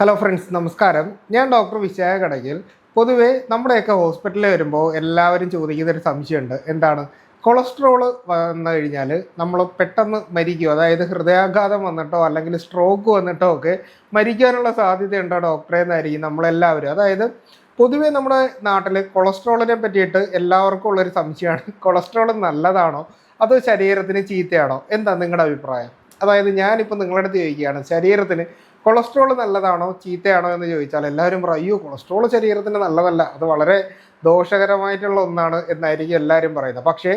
Hello friends നമസ്കാരം. ഞാൻ doctor വിശായ കടകിൽ പൊതുവേ നമ്മുടെയൊക്കെ ഹോസ്പിറ്റലിൽ വരുമ്പോൾ എല്ലാവരും ചോദിക്കുന്ന ഒരു സംശയമുണ്ട്. എന്താണ്? കൊളസ്ട്രോൾ വന്നു കഴിഞ്ഞാൽ നമ്മൾ പെട്ടെന്ന് മരിക്കുമോ അതായത് ഹൃദയാഘാതം വന്നിട്ടോ അല്ലെങ്കിൽ സ്ട്രോക്ക് വന്നിട്ടോ ഒക്കെ മരിക്കാനുള്ള സാധ്യതയുണ്ടോ ഡോക്ടറെ എന്നായിരിക്കും നമ്മളെല്ലാവരും. അതായത് പൊതുവേ നമ്മുടെ നാട്ടിൽ കൊളസ്ട്രോളിനെ പറ്റിയിട്ട് എല്ലാവർക്കും ഉള്ളൊരു സംശയമാണ്. കൊളസ്ട്രോൾ നല്ലതാണോ? അതോ ശരീരത്തിന് ചീത്തയാണോ? എന്താ നിങ്ങളുടെ അഭിപ്രായം? അതായത് ഞാനിപ്പോൾ നിങ്ങളുടെ അടുത്ത് ചോദിക്കുകയാണ്. ശരീരത്തിന് കൊളസ്ട്രോൾ നല്ലതാണോ? ചീത്തയാണോ എന്ന് ചോദിച്ചാൽ എല്ലാവരും പറയും കൊളസ്ട്രോൾ ശരീരത്തിന് നല്ലതല്ല. അത് വളരെ ദോഷകരമായിട്ടുള്ള ഒന്നാണ് എന്നായിരിക്കും എല്ലാവരും പറയുന്നത്. പക്ഷേ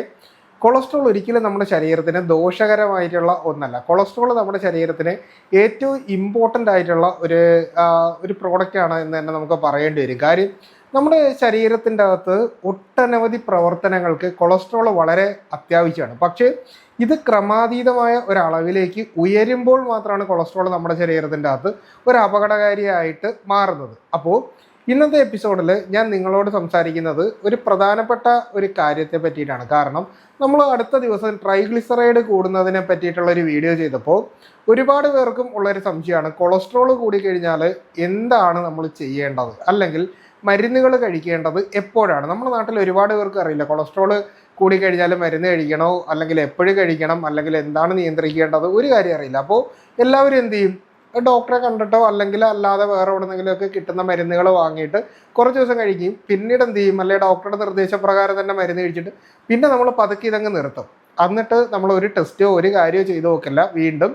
കൊളസ്ട്രോൾ ഒരിക്കലും നമ്മുടെ ശരീരത്തിന് ദോഷകരമായിട്ടുള്ള ഒന്നല്ല. കൊളസ്ട്രോൾ നമ്മുടെ ശരീരത്തിന് ഏറ്റവും ഇമ്പോർട്ടന്റ് ആയിട്ടുള്ള ഒരു ഒരു പ്രോഡക്റ്റാണ് എന്ന് തന്നെ നമുക്ക് പറയേണ്ടി വരും. കാര്യം നമ്മുടെ ശരീരത്തിന്റെ അകത്ത് ഒട്ടനവധി പ്രവർത്തനങ്ങൾക്ക് കൊളസ്ട്രോൾ വളരെ അത്യാവശ്യമാണ്. പക്ഷേ ഇത് ക്രമാതീതമായ ഒരളവിലേക്ക് ഉയരുമ്പോൾ മാത്രമാണ് കൊളസ്ട്രോൾ നമ്മുടെ ശരീരത്തിന്റെ അകത്ത് ഒരു അപകടകാരിയായിട്ട് മാറുന്നത്. അപ്പോൾ ഇന്നത്തെ എപ്പിസോഡിൽ ഞാൻ നിങ്ങളോട് സംസാരിക്കുന്നത് ഒരു പ്രധാനപ്പെട്ട ഒരു കാര്യത്തെ പറ്റിയിട്ടാണ്. കാരണം നമ്മൾ അടുത്ത ദിവസം ട്രൈഗ്ലിസറൈഡ് കൂടുന്നതിനെ പറ്റിയിട്ടുള്ള ഒരു വീഡിയോ ചെയ്തപ്പോൾ ഒരുപാട് പേർക്കും ഉള്ളൊരു സംശയമാണ്. കൊളസ്ട്രോൾ കൂടിക്കഴിഞ്ഞാൽ എന്താണ് നമ്മൾ ചെയ്യേണ്ടത്? അല്ലെങ്കിൽ മരുന്നുകൾ കഴിക്കേണ്ടത് എപ്പോഴാണ്? നമ്മുടെ നാട്ടിൽ ഒരുപാട് പേർക്ക് അറിയില്ല. കൊളസ്ട്രോൾ കൂടിക്കഴിഞ്ഞാൽ മരുന്ന് കഴിക്കണോ? അല്ലെങ്കിൽ എപ്പോഴും കഴിക്കണം? അല്ലെങ്കിൽ എന്താണ് നിയന്ത്രിക്കേണ്ടത്? ഒരു കാര്യം അറിയില്ല. അപ്പോൾ എല്ലാവരും എന്ത് ചെയ്യും? ഡോക്ടറെ കണ്ടിട്ടോ അല്ലെങ്കിൽ അല്ലാതെ വേറെ എവിടെന്നെങ്കിലും ഒക്കെ കിട്ടുന്ന മരുന്നുകൾ വാങ്ങിയിട്ട് കുറച്ച് ദിവസം കഴിക്കുകയും പിന്നീട് എന്ത് ചെയ്യും? അല്ലെങ്കിൽ ഡോക്ടറുടെ നിർദ്ദേശപ്രകാരം തന്നെ മരുന്ന് കഴിച്ചിട്ട് പിന്നെ നമ്മൾ പതുക്കെ ഇതങ്ങ് നിർത്തും. എന്നിട്ട് നമ്മൾ ഒരു ടെസ്റ്റോ ഒരു കാര്യമോ ചെയ്തു നോക്കില്ല. വീണ്ടും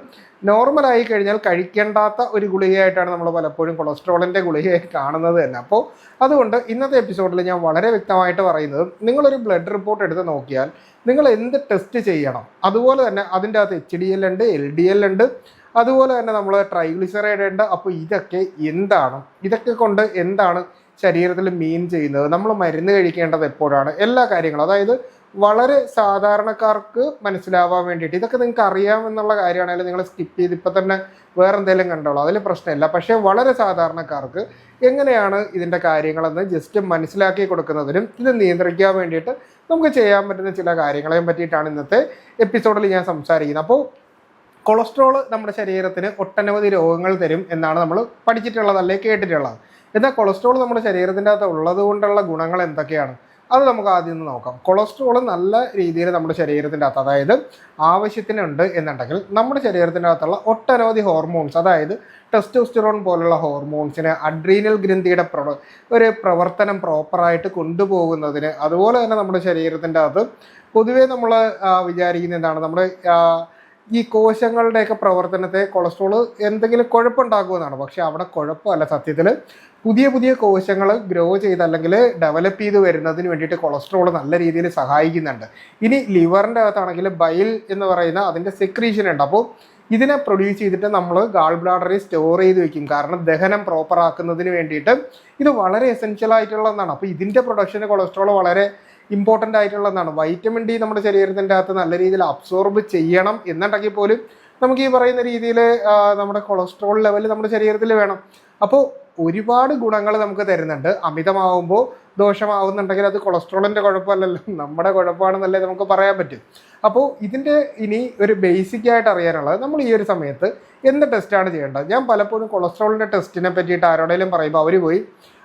നോർമൽ ആയി കഴിഞ്ഞാൽ കഴിക്കേണ്ടാത്ത ഒരു ഗുളികയായിട്ടാണ് നമ്മൾ പലപ്പോഴും കൊളസ്ട്രോളിന്റെ ഗുളികയെ കാണുന്നത് തന്നെ. അപ്പോൾ അതുകൊണ്ട് ഇന്നത്തെ എപ്പിസോഡിൽ ഞാൻ വളരെ വ്യക്തമായിട്ട് പറയുന്നത് നിങ്ങളൊരു ബ്ലഡ് റിപ്പോർട്ട് എടുത്ത് നോക്കിയാൽ നിങ്ങൾ എന്ത് ടെസ്റ്റ് ചെയ്യണം? അതുപോലെ തന്നെ അതിന്റെ അകത്ത് എച്ച് ഡി എൽ ഉണ്ട് എൽ ഡി എൽ ഉണ്ട് അതുപോലെ തന്നെ നമ്മൾ ട്രൈഗ്ലിസറൈഡ് ഉണ്ട്. അപ്പോൾ ഇതൊക്കെ എന്താണ്? ഇതൊക്കെ കൊണ്ട് എന്താണ് ശരീരത്തിൽ മീൻ ചെയ്യുന്നത്? നമ്മൾ മരുന്ന് കഴിക്കേണ്ടത് എപ്പോഴാണ്? എല്ലാ കാര്യങ്ങളും. അതായത് വളരെ സാധാരണക്കാർക്ക് മനസ്സിലാവാൻ വേണ്ടിയിട്ട്. ഇതൊക്കെ നിങ്ങൾക്ക് അറിയാമെന്നുള്ള കാര്യമാണെങ്കിൽ നിങ്ങൾ സ്കിപ്പ് ചെയ്ത് ഇപ്പം തന്നെ വേറെ എന്തെങ്കിലും കണ്ടോളൂ. അതിൽ പ്രശ്നമില്ല. പക്ഷേ വളരെ സാധാരണക്കാർക്ക് എങ്ങനെയാണ് ഇതിന്റെ കാര്യങ്ങളെന്ന് ജസ്റ്റ് മനസ്സിലാക്കി കൊടുക്കുന്നതിനും ഇത് നിയന്ത്രിക്കാൻ വേണ്ടിയിട്ട് നമുക്ക് ചെയ്യാൻ പറ്റുന്ന ചില കാര്യങ്ങളെയും പറ്റിയിട്ടാണ് ഇന്നത്തെ എപ്പിസോഡിൽ ഞാൻ സംസാരിക്കുന്നത്. അപ്പോൾ കൊളസ്ട്രോൾ നമ്മുടെ ശരീരത്തിന് ഒട്ടനവധി രോഗങ്ങൾ തരും എന്നാണ് നമ്മൾ പഠിച്ചിട്ടുള്ളത് അല്ലെങ്കിൽ കേട്ടിട്ടുള്ളത്. എന്നാൽ കൊളസ്ട്രോൾ നമ്മുടെ ശരീരത്തിന്റെ അകത്ത് ഉള്ളത് കൊണ്ടുള്ള ഗുണങ്ങൾ എന്തൊക്കെയാണ്? അത് നമുക്ക് ആദ്യം ഒന്ന് നോക്കാം. കൊളസ്ട്രോൾ നല്ല രീതിയിൽ നമ്മുടെ ശരീരത്തിന്റെ അകത്ത് അതായത് ആവശ്യത്തിനുണ്ട് എന്നുണ്ടെങ്കിൽ നമ്മുടെ ശരീരത്തിന്റെ അകത്തുള്ള ഒട്ടനവധി ഹോർമോൺസ് അതായത് ടെസ്റ്റോസ്റ്റിറോൺ പോലുള്ള ഹോർമോൺസിന് അഡ്രീനൽ ഗ്രന്ഥിയുടെ ഒരു പ്രവർത്തനം പ്രോപ്പറായിട്ട് കൊണ്ടുപോകുന്നതിന് അതുപോലെ തന്നെ നമ്മുടെ ശരീരത്തിന്റെ അകത്ത് പൊതുവേ നമ്മൾ വിചാരിക്കുന്ന എന്താണ്? നമ്മുടെ ഈ കോശങ്ങളുടെയൊക്കെ പ്രവർത്തനത്തെ കൊളസ്ട്രോൾ എന്തെങ്കിലും കുഴപ്പമുണ്ടാക്കുമെന്നാണ് പക്ഷെ അവിടെ കുഴപ്പമല്ല. സത്യത്തിൽ പുതിയ പുതിയ കോശങ്ങൾ ഗ്രോ ചെയ്ത് അല്ലെങ്കിൽ ഡെവലപ്പ് ചെയ്ത് വരുന്നതിന് വേണ്ടിയിട്ട് കൊളസ്ട്രോൾ നല്ല രീതിയിൽ സഹായിക്കുന്നുണ്ട്. ഇനി ലിവറിന്റെ അകത്താണെങ്കിൽ ബൈൽ എന്ന് പറയുന്ന അതിന്റെ സെക്രീഷൻ ഉണ്ട്. അപ്പോൾ ഇതിനെ പ്രൊഡ്യൂസ് ചെയ്തിട്ട് നമ്മൾ ഗാൾ ബ്ലാഡറിൽ സ്റ്റോർ ചെയ്ത് വെക്കും. കാരണം ദഹനം പ്രോപ്പർ ആക്കുന്നതിന് വേണ്ടിയിട്ട് ഇത് വളരെ എസെൻഷ്യൽ ആയിട്ടുള്ള ഒന്നാണ്. അപ്പോൾ ഇതിന്റെ പ്രൊഡക്ഷന് കൊളസ്ട്രോൾ വളരെ ഇമ്പോർട്ടന്റ് ആയിട്ടുള്ള ഒന്നാണ്. വൈറ്റമിൻ ഡി നമ്മുടെ ശരീരത്തിന്റെ അകത്ത് നല്ല രീതിയിൽ അബ്സോർബ് ചെയ്യണം എന്നുണ്ടെങ്കിൽ പോലും നമുക്ക് ഈ പറയുന്ന രീതിയിൽ നമ്മുടെ കൊളസ്ട്രോൾ ലെവൽ നമ്മുടെ ശരീരത്തിൽ വേണം. അപ്പോൾ ഒരുപാട് ഗുണങ്ങൾ നമുക്ക് തരുന്നുണ്ട്. അമിതമാവുമ്പോൾ ദോഷമാവുന്നുണ്ടെങ്കിൽ അത് കൊളസ്ട്രോളിന്റെ കുഴപ്പമല്ലല്ലോ. നമ്മുടെ കുഴപ്പമാണെന്നല്ലേ നമുക്ക് പറയാൻ പറ്റും. അപ്പോൾ ഇതിന്റെ ഇനി ഒരു ബേസിക് ആയിട്ട് അറിയാനുള്ളത് നമ്മൾ ഈ ഒരു സമയത്ത് എന്ത് ടെസ്റ്റാണ് ചെയ്യേണ്ടത്? ഞാൻ പലപ്പോഴും കൊളസ്ട്രോളിന്റെ ടെസ്റ്റിനെ പറ്റിയിട്ട് ആരോടെങ്കിലും പറയുമ്പോൾ അവർ പോയി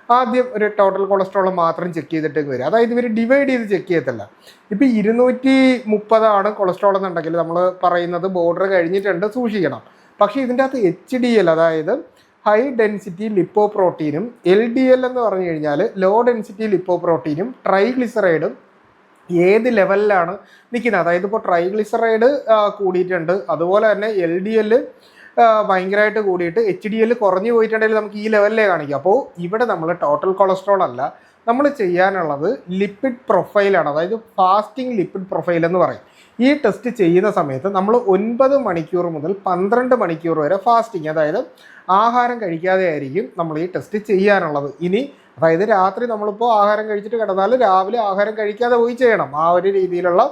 ആദ്യം ഒരു ടോട്ടൽ കൊളസ്ട്രോൾ മാത്രം ചെക്ക് ചെയ്തിട്ട് വരും. അതായത് ഇവർ ഡിവൈഡ് ചെയ്ത് ചെക്ക് ചെയ്യത്തില്ല. ഇപ്പം ഇരുന്നൂറ്റി മുപ്പതാണ് കൊളസ്ട്രോൾ എന്നുണ്ടെങ്കിൽ നമ്മൾ പറയുന്നത് ബോർഡർ കഴിഞ്ഞിട്ടുണ്ട് സൂക്ഷിക്കണം. പക്ഷേ ഇതിന്റെ അകത്ത് എച്ച് ഡി എൽ അതായത് ഹൈ ഡെൻസിറ്റി ലിപ്പോ പ്രോട്ടീനും എൽ ഡി എൽ എന്ന് പറഞ്ഞു കഴിഞ്ഞാൽ ലോ ഡെൻസിറ്റി ലിപ്പോ പ്രോട്ടീനും ട്രൈഗ്ലിസറൈഡും ഏത് ലെവലിലാണ് നിൽക്കുന്നത്? അതായത് ഇപ്പോൾ ട്രൈഗ്ലിസറൈഡ് കൂടിയിട്ടുണ്ട്. അതുപോലെ തന്നെ എൽ ഡി എൽ ഭയങ്കരമായിട്ട് കൂടിയിട്ട് എച്ച് ഡി എൽ കുറഞ്ഞു പോയിട്ടുണ്ടെങ്കിൽ നമുക്ക് ഈ ലെവലിലേ കാണിക്കും. അപ്പോൾ ഇവിടെ നമ്മൾ ടോട്ടൽ കൊളസ്ട്രോൾ അല്ല നമ്മൾ ചെയ്യാനുള്ളത് ലിപ്പിഡ് പ്രൊഫൈലാണ് അതായത് ഫാസ്റ്റിംഗ് ലിപ്പിഡ് പ്രൊഫൈൽ എന്ന് പറയും. ഈ ടെസ്റ്റ് ചെയ്യുന്ന സമയത്ത് നമ്മൾ ഒൻപത് മണിക്കൂർ മുതൽ പന്ത്രണ്ട് മണിക്കൂർ വരെ ഫാസ്റ്റിംഗ് അതായത് ആഹാരം കഴിക്കാതെ ആയിരിക്കും നമ്മൾ ഈ ടെസ്റ്റ് ചെയ്യാനുള്ളത്. ഇനി അതായത് രാത്രി നമ്മളിപ്പോൾ ആഹാരം കഴിച്ചിട്ട് കിടന്നാൽ രാവിലെ ആഹാരം കഴിക്കാതെ പോയി ചെയ്യണം. ആ ഒരു രീതിയിലുള്ള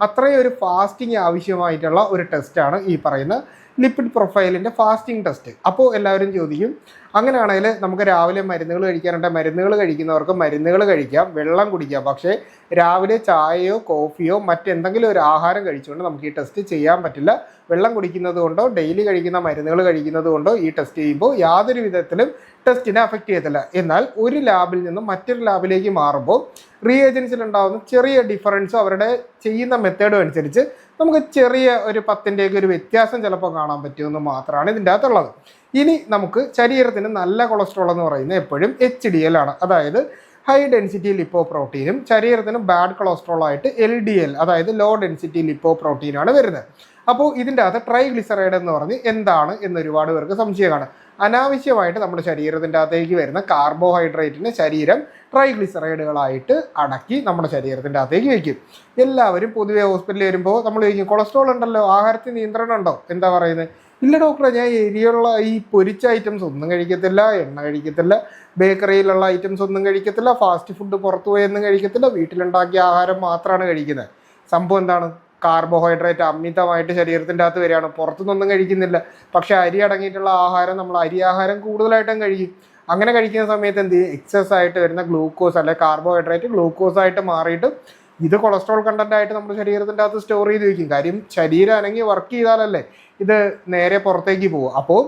അത്രയും ഒരു ഫാസ്റ്റിംഗ് ആവശ്യമായിട്ടുള്ള ഒരു ടെസ്റ്റാണ് ഈ പറയുന്ന ലിപ്പിഡ് പ്രൊഫൈലിന്റെ ഫാസ്റ്റിംഗ് ടെസ്റ്റ് അപ്പോൾ എല്ലാവരും ചോദിക്കും അങ്ങനെയാണെങ്കിൽ നമുക്ക് രാവിലെ മരുന്നുകൾ കഴിക്കാനുണ്ട് മരുന്നുകൾ കഴിക്കുന്നവർക്ക് മരുന്നുകൾ കഴിക്കാം. വെള്ളം കുടിക്കാം. പക്ഷേ രാവിലെ ചായയോ കോഫിയോ മറ്റെന്തെങ്കിലും ഒരു ആഹാരം കഴിച്ചുകൊണ്ട് നമുക്ക് ഈ ടെസ്റ്റ് ചെയ്യാൻ പറ്റില്ല. വെള്ളം കുടിക്കുന്നത് കൊണ്ടോ ഡെയിലി കഴിക്കുന്ന മരുന്നുകൾ കഴിക്കുന്നത് കൊണ്ടോ ഈ ടെസ്റ്റ് ചെയ്യുമ്പോൾ യാതൊരു വിധത്തിലും ടെസ്റ്റിനെ അഫക്റ്റ് ചെയ്യത്തില്ല. എന്നാൽ ഒരു ലാബിൽ നിന്നും മറ്റൊരു ലാബിലേക്ക് മാറുമ്പോൾ റീഏജൻസിൽ ഉണ്ടാകുന്ന ചെറിയ ഡിഫറൻസ് അവരുടെ ചെയ്യുന്ന മെത്തേഡും അനുസരിച്ച് നമുക്ക് ചെറിയ ഒരു പത്തിന്റെയൊക്കെ ഒരു വ്യത്യാസം ചിലപ്പോൾ കാണാൻ പറ്റുമെന്ന് മാത്രമാണ് ഇതിന്റെ അകത്തുള്ളത്. ഇനി നമുക്ക് ശരീരത്തിന് നല്ല കൊളസ്ട്രോൾ എന്ന് പറയുന്നത് എപ്പോഴും എച്ച് ഡി എൽ ആണ്. അതായത് ഹൈ ഡെൻസിറ്റി ലിപ്പോ പ്രോട്ടീനും ശരീരത്തിന് ബാഡ് കൊളസ്ട്രോൾ ആയിട്ട് എൽ ഡി എൽ അതായത് ലോ ഡെൻസിറ്റി ലിപ്പോ പ്രോട്ടീനാണ് വരുന്നത്. അപ്പോൾ ഇതിന്റെ അകത്ത് ട്രൈഗ്ലിസറൈഡ് എന്ന് പറഞ്ഞ് എന്താണ് എന്ന് ഒരുപാട് പേർക്ക് സംശയമാണ്. അനാവശ്യമായിട്ട് നമ്മുടെ ശരീരത്തിന്റെ അകത്തേക്ക് വരുന്ന കാർബോഹൈഡ്രേറ്റിനെ ശരീരം ട്രൈഗ്ലിസറൈഡുകളായിട്ട് അടക്കി നമ്മുടെ ശരീരത്തിന്റെ അകത്തേക്ക് വയ്ക്കും. എല്ലാവരും പൊതുവേ ഹോസ്പിറ്റലിൽ വരുമ്പോൾ നമ്മൾ ചോദിക്കും കൊളസ്ട്രോൾ ഉണ്ടല്ലോ? ആഹാരത്തിൽ നിയന്ത്രണം ഉണ്ടോ? എന്താ പറയുന്നത്? ഇല്ല ഡോക്ടറെ ഞാൻ എരിയുള്ള ഈ പൊരിച്ച ഐറ്റംസ് ഒന്നും കഴിക്കത്തില്ല എണ്ണ കഴിക്കത്തില്ല ബേക്കറിയിലുള്ള ഐറ്റംസ് ഒന്നും കഴിക്കത്തില്ല ഫാസ്റ്റ് ഫുഡ് പുറത്തു പോയൊന്നും കഴിക്കത്തില്ല വീട്ടിലുണ്ടാക്കിയ ആഹാരം മാത്രമാണ് കഴിക്കുന്നത്. സംഭവം എന്താണ്? കാർബോഹൈഡ്രേറ്റ് അമിതമായിട്ട് ശരീരത്തിന്റെ അകത്ത് വരികയാണ്. പുറത്തുനിന്നൊന്നും കഴിക്കുന്നില്ല. പക്ഷെ അരി അടങ്ങിയിട്ടുള്ള ആഹാരം നമ്മൾ അരി ആഹാരം കൂടുതലായിട്ടും കഴിക്കും. അങ്ങനെ കഴിക്കുന്ന സമയത്ത് എന്ത് ചെയ്യും? എക്സസ് ആയിട്ട് വരുന്ന ഗ്ലൂക്കോസ് അല്ലെ കാർബോഹൈഡ്രേറ്റ് ഗ്ലൂക്കോസ് ആയിട്ട് മാറിയിട്ട് ഇത് കൊളസ്ട്രോൾ കണ്ടന്റ് ആയിട്ട് നമ്മുടെ ശരീരത്തിന്റെ അകത്ത് സ്റ്റോർ ചെയ്ത് വെക്കും കാര്യം ശരീരം അനങ്ങി വർക്ക് ചെയ്താലല്ലേ ഇത് നേരെ പുറത്തേക്ക് പോകും. അപ്പോൾ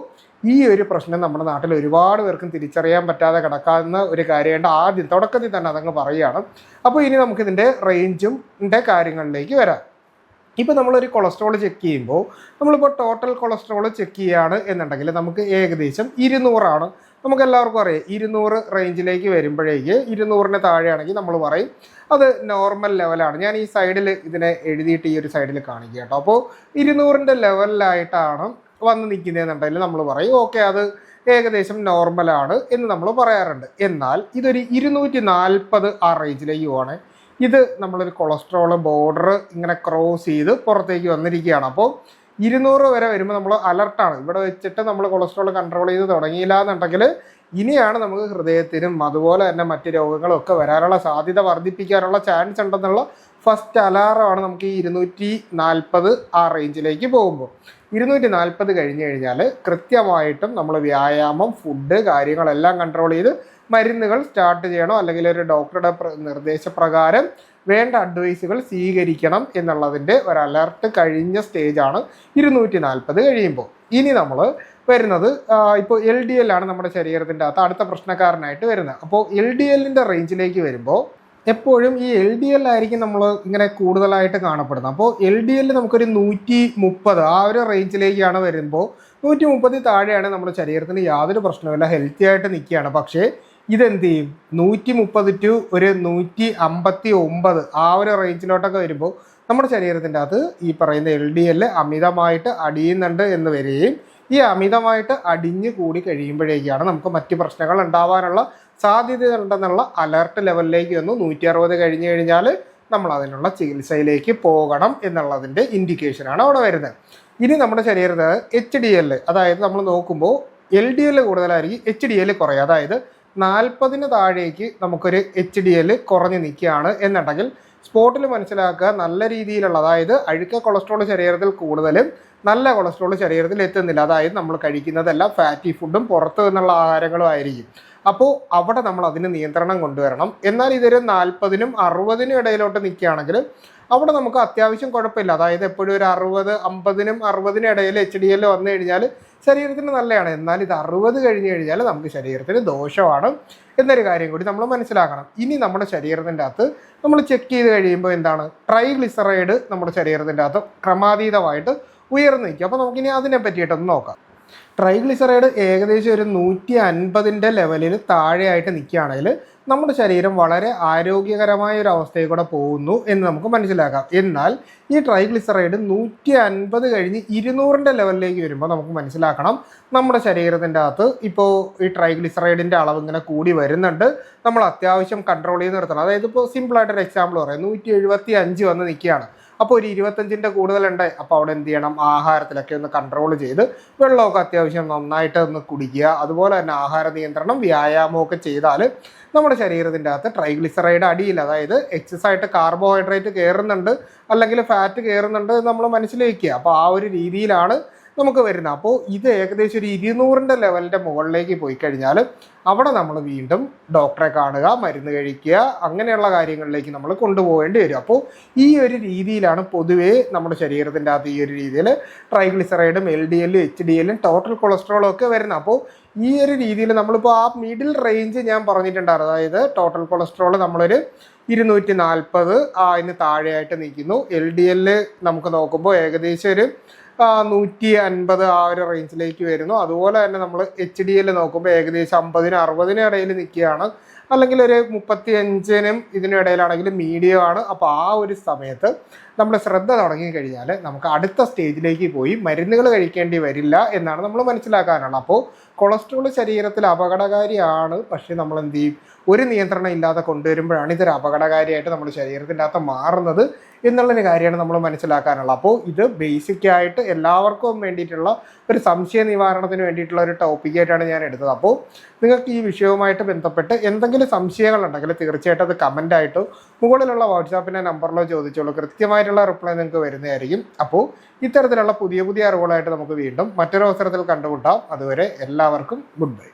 ഈ ഒരു പ്രശ്നം നമ്മുടെ നാട്ടിൽ ഒരുപാട് പേർക്കും തിരിച്ചറിയാൻ പറ്റാതെ കിടക്കാവുന്ന ഒരു കാര്യമായിട്ട് ആദ്യം തുടക്കത്തിൽ തന്നെ അതങ്ങ് പറയുകയാണ്. അപ്പോൾ ഇനി നമുക്കിതിന്റെ റേഞ്ചും കാര്യങ്ങളിലേക്ക് വരാം. ഇപ്പോൾ നമ്മളൊരു കൊളസ്ട്രോൾ ചെക്ക് ചെയ്യുമ്പോൾ നമ്മളിപ്പോൾ ടോട്ടൽ കൊളസ്ട്രോൾ ചെക്ക് ചെയ്യുകയാണ് എന്നുണ്ടെങ്കിൽ നമുക്ക് ഏകദേശം ഇരുന്നൂറാണ്. നമുക്ക് എല്ലാവർക്കും അറിയാം. ഇരുന്നൂറ് റേഞ്ചിലേക്ക് വരുമ്പോഴേക്ക് ഇരുന്നൂറിന് താഴെയാണെങ്കിൽ നമ്മൾ പറയും അത് നോർമൽ ലെവലാണ് ഞാൻ ഈ സൈഡിൽ ഇതിനെ എഴുതിയിട്ട് ഈ ഒരു സൈഡിൽ കാണിക്കുക കേട്ടോ. അപ്പോൾ ഇരുന്നൂറിന്റെ ലെവലിലായിട്ടാണ് വന്ന് നിൽക്കുന്നതെന്നുണ്ടെങ്കിൽ നമ്മൾ പറയും ഓക്കെ അത് ഏകദേശം നോർമലാണ് എന്ന് നമ്മൾ പറയാറുണ്ട്. എന്നാൽ ഇതൊരു ഇരുന്നൂറ്റി നാൽപ്പത് ആ റേഞ്ചിലേക്ക് പോവാണ്. ഇത് നമ്മളൊരു കൊളസ്ട്രോൾ ബോർഡർ ഇങ്ങനെ ക്രോസ് ചെയ്ത് പുറത്തേക്ക് വന്നിരിക്കുകയാണ്. അപ്പോൾ ഇരുന്നൂറ് വരെ വരുമ്പോൾ നമ്മൾ അലർട്ടാണ് ഇവിടെ വെച്ചിട്ട് നമ്മൾ കൊളസ്ട്രോൾ കൺട്രോൾ ചെയ്ത് തുടങ്ങിയില്ല എന്നുണ്ടെങ്കിൽ ഇനിയാണ് നമുക്ക് ഹൃദയത്തിനും അതുപോലെ തന്നെ മറ്റ് രോഗങ്ങളും ഒക്കെ വരാനുള്ള സാധ്യത വർദ്ധിപ്പിക്കാനുള്ള ചാൻസ് ഉണ്ടെന്നുള്ള ഫസ്റ്റ് അലാറമാണ് നമുക്ക് ഈ ഇരുന്നൂറ്റി നാൽപ്പത് ആ റേഞ്ചിലേക്ക് പോകുമ്പോൾ ഇരുന്നൂറ്റി നാൽപ്പത് കഴിഞ്ഞ് കഴിഞ്ഞാൽ കൃത്യമായിട്ടും നമ്മൾ വ്യായാമം ഫുഡ് കാര്യങ്ങളെല്ലാം കൺട്രോൾ ചെയ്ത് മരുന്നുകൾ സ്റ്റാർട്ട് ചെയ്യണം? അല്ലെങ്കിൽ ഒരു ഡോക്ടറുടെ നിർദ്ദേശപ്രകാരം വേണ്ട അഡ്വൈസുകൾ സ്വീകരിക്കണം എന്നുള്ളതിന്റെ ഒരു അലർട്ട് കഴിഞ്ഞ സ്റ്റേജാണ് ഇരുന്നൂറ്റി നാൽപ്പത് കഴിയുമ്പോൾ. ഇനി നമ്മൾ വരുന്നത് ഇപ്പോൾ എൽ ഡി എൽ ആണ് നമ്മുടെ ശരീരത്തിന്റെ അകത്ത് അടുത്ത പ്രശ്നക്കാരനായിട്ട് വരുന്നത്. അപ്പോൾ എൽ ഡി എല്ലിന്റെ റേഞ്ചിലേക്ക് വരുമ്പോൾ എപ്പോഴും ഈ എൽ ഡി എൽ ആയിരിക്കും നമ്മൾ ഇങ്ങനെ കൂടുതലായിട്ട് കാണപ്പെടുന്നത്. അപ്പോൾ എൽ ഡി എല്ലിൽ നമുക്കൊരു നൂറ്റി മുപ്പത് ആ ഒരു റേഞ്ചിലേക്കാണ് വരുമ്പോൾ നൂറ്റി മുപ്പതിൽ താഴെയാണ് നമ്മുടെ ശരീരത്തിന് യാതൊരു പ്രശ്നവുമില്ല. ഹെൽത്തി ആയിട്ട് നിൽക്കുകയാണ്. പക്ഷേ ഇതെന്ത് ചെയ്യും? നൂറ്റി മുപ്പത് ടു ഒരു നൂറ്റി അമ്പത്തി ഒമ്പത് ആ ഒരു റേഞ്ചിലോട്ടൊക്കെ വരുമ്പോൾ നമ്മുടെ ശരീരത്തിന്റെ അകത്ത് ഈ പറയുന്ന എൽ ഡി എൽ അമിതമായിട്ട് അടിയുന്നുണ്ട് എന്ന് വരികയും ഈ അമിതമായിട്ട് അടിഞ്ഞു കൂടി കഴിയുമ്പോഴേക്കാണ് നമുക്ക് മറ്റ് പ്രശ്നങ്ങൾ ഉണ്ടാവാനുള്ള സാധ്യതയുണ്ടെന്നുള്ള അലർട്ട് ലെവലിലേക്ക് വന്നു. നൂറ്റി അറുപത് കഴിഞ്ഞു കഴിഞ്ഞാൽ നമ്മൾ അതിനുള്ള ചികിത്സയിലേക്ക് പോകണം എന്നുള്ളതിന്റെ ഇൻഡിക്കേഷനാണ് അവിടെ വരുന്നത്. ഇനി നമ്മുടെ ശരീരത്തിൽ എച്ച് ഡി എൽ അതായത് നമ്മൾ നോക്കുമ്പോൾ എൽ ഡി എൽ കൂടുതലായിരിക്കും എച്ച് ഡി എൽ കുറയും അതായത് നാൽപ്പതിന് താഴേക്ക് നമുക്കൊരു എച്ച് ഡി എൽ കുറഞ്ഞ് നിൽക്കുകയാണ് എന്നുണ്ടെങ്കിൽ സ്പോട്ടിൽ മനസ്സിലാക്കുക നല്ല രീതിയിലുള്ള അതായത് അഴുക്ക കൊളസ്ട്രോൾ ശരീരത്തിൽ കൂടുതലും നല്ല കൊളസ്ട്രോൾ ശരീരത്തിൽ എത്തുന്നില്ല. അതായത് നമ്മൾ കഴിക്കുന്നതെല്ലാം ഫാറ്റി ഫുഡും പുറത്തു നിന്നുള്ള ആഹാരങ്ങളും ആയിരിക്കും. അപ്പോൾ അവിടെ നമ്മൾ അതിന് നിയന്ത്രണം കൊണ്ടുവരണം. എന്നാൽ ഇതൊരു നാൽപ്പതിനും അറുപതിനും ഇടയിലോട്ട് നിൽക്കുകയാണെങ്കിൽ അവിടെ നമുക്ക് അത്യാവശ്യം കുഴപ്പമില്ല. അതായത് എപ്പോഴും ഒരു അറുപത് അമ്പതിനും അറുപതിനും ഇടയിൽ എച്ച് ഡി എൽ വന്നു കഴിഞ്ഞാൽ ശരീരത്തിന് നല്ലതാണ്. എന്നാൽ ഇത് അറുപത് കഴിഞ്ഞ് കഴിഞ്ഞാൽ നമുക്ക് ശരീരത്തിന് ദോഷമാണ് എന്നൊരു കാര്യം കൂടി നമ്മൾ മനസ്സിലാക്കണം. ഇനി നമ്മുടെ ശരീരത്തിന്റെ അകത്ത് നമ്മൾ ചെക്ക് ചെയ്ത് കഴിയുമ്പോൾ എന്താണ്? ട്രൈഗ്ലിസറൈഡ് നമ്മുടെ ശരീരത്തിന്റെ അകത്ത് ക്രമാതീതമായിട്ട് ഉയർന്നു നിൽക്കും. അപ്പോൾ നമുക്കിനി അതിനെ പറ്റിയിട്ടൊന്ന് നോക്കാം. ട്രൈഗ്ലിസറൈഡ് ഏകദേശം ഒരു നൂറ്റി അൻപതിന്റെ ലെവലിൽ താഴെയായിട്ട് നിൽക്കുകയാണെങ്കിൽ നമ്മുടെ ശരീരം വളരെ ആരോഗ്യകരമായ ഒരു അവസ്ഥയിൽ കൂടെ പോകുന്നു എന്ന് നമുക്ക് മനസ്സിലാക്കാം. എന്നാൽ ഈ ട്രൈഗ്ലിസറൈഡ് നൂറ്റി അൻപത് കഴിഞ്ഞ് ഇരുന്നൂറിന്റെ ലെവലിലേക്ക് വരുമ്പോൾ നമുക്ക് മനസ്സിലാക്കണം നമ്മുടെ ശരീരത്തിന്റെ അകത്ത് ഇപ്പോൾ ഈ ട്രൈഗ്ലിസറൈഡിന്റെ അളവ് ഇങ്ങനെ കൂടി വരുന്നുണ്ട്. നമ്മൾ അത്യാവശ്യം കൺട്രോൾ ചെയ്ത് നിർത്തണം. അതായത് ഇപ്പോൾ സിമ്പിളായിട്ടൊരു എക്സാമ്പിൾ പറയാം. നൂറ്റി എഴുപത്തി അഞ്ച് വന്ന് നിൽക്കുകയാണ്. അപ്പോൾ ഒരു ഇരുപത്തഞ്ചിന്റെ കൂടുതലുണ്ട്. അപ്പോൾ അവിടെ എന്ത് ചെയ്യണം? ആഹാരത്തിലൊക്കെ ഒന്ന് കൺട്രോൾ ചെയ്ത് വെള്ളമൊക്കെ അത്യാവശ്യം നന്നായിട്ട് ഒന്ന് കുടിക്കുക. അതുപോലെ തന്നെ ആഹാര നിയന്ത്രണം വ്യായാമമൊക്കെ ചെയ്താൽ നമ്മുടെ ശരീരത്തിന്റെ അകത്ത് ട്രൈഗ്ലിസറൈഡ് അടിയിൽ അതായത് എക്സസ് ആയിട്ട് കാർബോഹൈഡ്രേറ്റ് കയറുന്നുണ്ട് അല്ലെങ്കിൽ ഫാറ്റ് കയറുന്നുണ്ട് നമ്മൾ മനസ്സിലേക്കുക അപ്പോൾ ആ ഒരു രീതിയിലാണ് നമുക്ക് വരുന്ന. അപ്പോൾ ഇത് ഏകദേശം ഒരു ഇരുന്നൂറിന്റെ ലെവലിന്റെ മുകളിലേക്ക് പോയി കഴിഞ്ഞാൽ അവിടെ നമ്മൾ വീണ്ടും ഡോക്ടറെ കാണുക മരുന്ന് കഴിക്കുക അങ്ങനെയുള്ള കാര്യങ്ങളിലേക്ക് നമ്മൾ കൊണ്ടുപോകേണ്ടി വരും. അപ്പോൾ ഈ ഒരു രീതിയിലാണ് പൊതുവേ നമ്മുടെ ശരീരത്തിന്റെ അകത്ത് ഈ ഒരു രീതിയിൽ ട്രൈഗ്ലിസറൈഡും എൽ ഡി എല്ലും എച്ച് ഡി എല്ലും ടോട്ടൽ കൊളസ്ട്രോളും ഒക്കെ വരുന്നത്. അപ്പോൾ ഈ ഒരു രീതിയിൽ നമ്മളിപ്പോൾ ആ മിഡിൽ റേഞ്ച് ഞാൻ പറഞ്ഞിട്ടുണ്ടായിരുന്നു. അതായത് ടോട്ടൽ കൊളസ്ട്രോൾ നമ്മളൊരു ഇരുന്നൂറ്റി നാൽപ്പത് അതിന് താഴെയായിട്ട് നിൽക്കുന്നു. എൽ ഡി എല്ല് നമുക്ക് നോക്കുമ്പോൾ ഏകദേശം ഒരു നൂറ്റി അൻപത് ആ ഒരു റേഞ്ചിലേക്ക് വരുന്നു. അതുപോലെ തന്നെ നമ്മൾ എച്ച് ഡി എൽ നോക്കുമ്പോൾ ഏകദേശം അമ്പതിന് അറുപതിനും ഇടയിൽ നിൽക്കുകയാണ്. അല്ലെങ്കിൽ ഒരു മുപ്പത്തി അഞ്ചിനും ഇതിനിടയിലാണെങ്കിൽ മീഡിയം ആണ്. അപ്പോൾ ആ ഒരു സമയത്ത് നമ്മൾ ശ്രദ്ധ തുടങ്ങിക്കഴിഞ്ഞാൽ നമുക്ക് അടുത്ത സ്റ്റേജിലേക്ക് പോയി മരുന്നുകൾ കഴിക്കേണ്ടി വരില്ല എന്നാണ് നമ്മൾ മനസ്സിലാക്കാനുള്ളത്. അപ്പോൾ കൊളസ്ട്രോൾ ശരീരത്തിൽ അപകടകാരിയാണ്. പക്ഷേ നമ്മൾ എന്ത് ചെയ്യും? ഒരു നിയന്ത്രണം ഇല്ലാതെ കൊണ്ടുവരുമ്പോഴാണ് ഇതൊരു അപകടകാരിയായിട്ട് നമ്മുടെ ശരീരത്തിന്റെ അകത്ത് മാറുന്നത് എന്നുള്ളൊരു കാര്യമാണ് നമ്മൾ മനസ്സിലാക്കാനുള്ളത്. അപ്പോൾ ഇത് ബേസിക് ആയിട്ട് എല്ലാവർക്കും വേണ്ടിയിട്ടുള്ള ഒരു സംശയ നിവാരണത്തിന് വേണ്ടിയിട്ടുള്ള ഒരു ടോപ്പിക്കായിട്ടാണ് ഞാൻ എടുത്തത്. അപ്പോൾ നിങ്ങൾക്ക് ഈ വിഷയവുമായിട്ട് ബന്ധപ്പെട്ട് എന്തെങ്കിലും സംശയങ്ങളുണ്ടെങ്കിൽ തീർച്ചയായിട്ടും അത് കമന്റായിട്ടോ മുകളിലുള്ള വാട്സാപ്പിന്റെ നമ്പറിലോ ചോദിച്ചോളൂ. കൃത്യമായിട്ടുള്ള റിപ്ലൈ നിങ്ങൾക്ക് വരുന്നതായിരിക്കും. അപ്പോൾ ഇത്തരത്തിലുള്ള പുതിയ പുതിയ അറിവുകളായിട്ട് നമുക്ക് വീണ്ടും മറ്റൊരു അവസരത്തിൽ കണ്ടുമുട്ടാം. അതുവരെ എല്ലാവർക്കും ഗുഡ് ബൈ